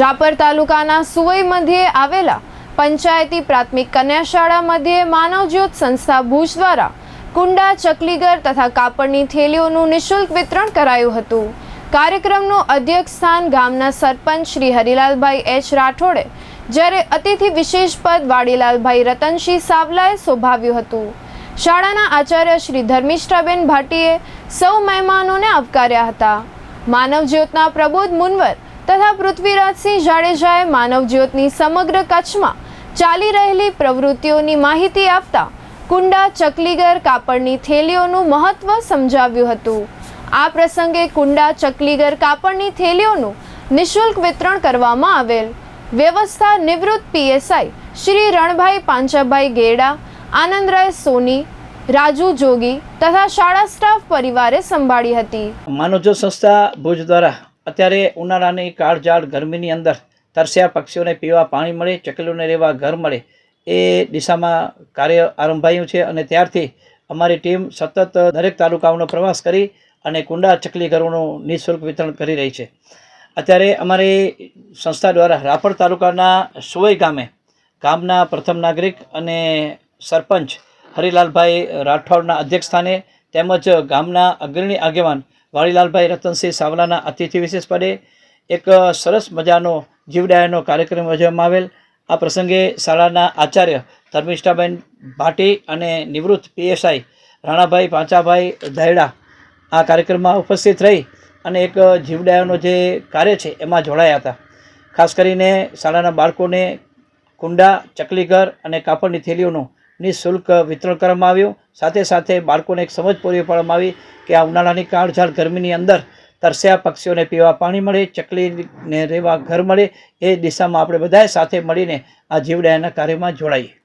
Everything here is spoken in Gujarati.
રાપર તાલુકાના સુવઈ મધ્યે આવેલા પંચાયતી પ્રાથમિક કન્યા શાળા મધ્યે માનવજ્યોત સંસ્થા ભુજ દ્વારા કુંડા, ચકલીગર તથા કાપડની થેલીઓનું નિઃશુલ્ક વિતરણ કરાયું હતું. કાર્યક્રમનું અધ્યક્ષ સ્થાન ગામના સરપંચ શ્રી હરિલાલભાઈ એચ રાઠોડે, જ્યારે અતિથિ વિશેષ પદ વાડીલાલભાઈ રતનસિંહ સાવલાએ શોભાવ્યું હતું. શાળાના આચાર્ય શ્રી ધર્મિષ્ઠાબેન ભાટીએ સૌ મહેમાનોને આવકાર્યા હતા. માનવજ્યોતના પ્રબોધ મુનવર તથા પૃથ્વીરાજસિંહ જાડેજાએ માનવજ્યોતની સમગ્ર કચ્છમાં ચાલી રહેલી પ્રવૃત્તિઓની માહિતી આપતા કુંડા, ચકલીગર, કાપડની થેલીઓનું મહત્વ સમજાવ્યું હતું. આ પ્રસંગે કુંડા, ચકલીગર, કાપડની થેલીઓનું નિઃશુલ્ક વિતરણ કરવામાં આવેલ. વ્યવસ્થા નિવૃત્ત પીએસઆઈ શ્રી રણભાઈ પાંચાભાઈ ગેડા, આનંદરાય સોની, રાજુ જોગી તથા શાળા સ્ટાફ પરિવારે સંભાળી હતી. માનવજો સંસ્થા ભુજ દ્વારા અત્યારે ઉનાળાની કાળઝાળ ગરમીની અંદર તરસ્યા પક્ષીઓને પીવા પાણી મળે, ચકલીઓને રહેવા ઘર મળે, એ દિશામાં કાર્ય આરંભાયું છે અને ત્યારથી અમારી ટીમ સતત દરેક તાલુકાઓનો પ્રવાસ કરી અને કુંડા ચકલી ઘરોનું નિઃશુલ્ક વિતરણ કરી રહી છે. અત્યારે અમારી સંસ્થા દ્વારા રાપર તાલુકાના સુવઈ ગામે ગામના પ્રથમ નાગરિક અને સરપંચ હરિલાલભાઈ રાઠોડના અધ્યક્ષસ્થાને તેમજ ગામના અગ્રણી આગેવાન વાળીલાલભાઈ રતનસિંહ સાવલાના અતિથિ વિશેષ પદે એક સરસ મજાનો જીવડાયાનો કાર્યક્રમ યોજવામાં આવેલ. આ પ્રસંગે શાળાના આચાર્ય ધર્મિષ્ઠાબેન ભાટી અને નિવૃત્ત પીએસઆઈ રાણાભાઈ પાંચાભાઈ દહેડા આ કાર્યક્રમમાં ઉપસ્થિત રહી અને એક જીવડાયાનો જે કાર્ય છે એમાં જોડાયા હતા. ખાસ કરીને શાળાના બાળકોને કુંડા, ચકલીઘર અને કાપડની થેલીઓનું નિઃશુલ્ક વિતરણ કરવામાં આવ્યું. સાથે સાથે બાળકોને એક સમજ પૂરી પાડવામાં આવી કે આ ઉનાળાની કાળઝાળ ગરમીની અંદર તરસ્યા પક્ષીઓને પીવા પાણી મળે, ચકલીને રહેવા ઘર મળે, એ દિશામાં આપણે બધાએ સાથે મળીને આ જીવડાયાના કાર્યમાં જોડાઈએ.